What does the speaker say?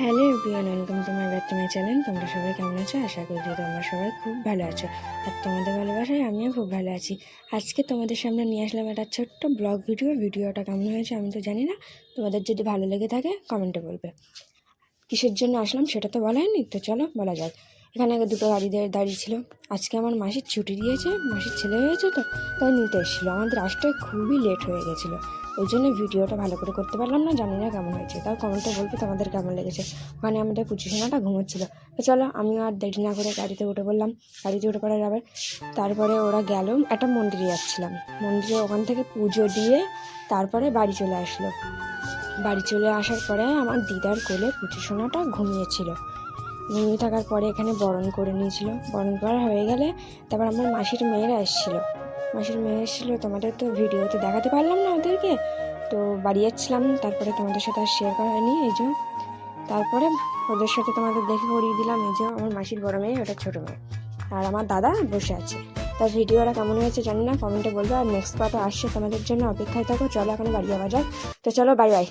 Hello everyone, welcome তোমার back to my channel. তোমরা সবাই কেমন আছো? আশা করি তোমরা সবাই খুব ভালো আছো। আর তোমাদের ভালোবাসায় আমিও খুব ভালো আছি। আজকে তোমাদের সামনে নিয়ে আসলাম একটা ছোট্ট ব্লগ ভিডিও। ভিডিওটা কেমন হয়েছে আমি তো জানি না। তোমাদের যদি ভালো লেগে থাকে, কমেন্টে বলবে। কিসের জন্য আসলাম সেটা তো বলা হয়নি, তো চলো বলা যাক। এখানে আগে দুটো গাড়ি দাঁড়িয়ে ছিল। আজকে আমার মাসির ছুটি দিয়েছে, মাসির ছেলে হয়েছে তো, তাই নিতে এসেছিল। আমাদের আসতে খুবই লেট হয়ে গেছিল। ওই জন্য ভিডিওটা ভালো করে করতে পারলাম না, জানি না কেমন হয়েছে। তাও কমেন্টে বলবে তোমাদের কেমন লেগেছে। ওখানে আমাদের পুচিসোনাটা ঘুমোচ্ছিল। তো চলো, আমিও আর দেরি না করে গাড়িতে উঠে পড়লাম। গাড়িতে উঠে পড়ার আবার তারপরে ওরা গেল, একটা মন্দিরে যাচ্ছিলাম। মন্দিরে ওখান থেকে পুজো দিয়ে তারপরে বাড়ি চলে আসলো। বাড়ি চলে আসার পরে আমার দিদার কোলে পুচিসোনাটা ঘুমিয়েছিল। ঘুমিয়ে থাকার পরে এখানে বরণ করে নিয়েছিল। বরণ করা হয়ে গেলে তারপর আমার মাসির মেয়েরা এসেছিল। মাসির মেয়ে এসেছিল, তোমাদের তো ভিডিওতে দেখাতে পারলাম না ওদেরকে। তো বাড়ি যাচ্ছিলাম, তারপরে তোমাদের সাথে আর শেয়ার করা হয়নি, এই যে। তারপরে ওদের সাথে তোমাদের দেখে করিয়ে দিলাম, এই যে আমার মাসির বড় মেয়ে, ওটা ছোটো মেয়ে। আর আমার দাদা বসে আছে। তার ভিডিওটা কেমন হয়েছে জানি না, কমেন্টে বলব। আর নেক্সট পার্টও আসছে তোমাদের জন্য, অপেক্ষায় থাকো, চলো এখন বাড়ি যাওয়া যাক তো চলো বাই বাই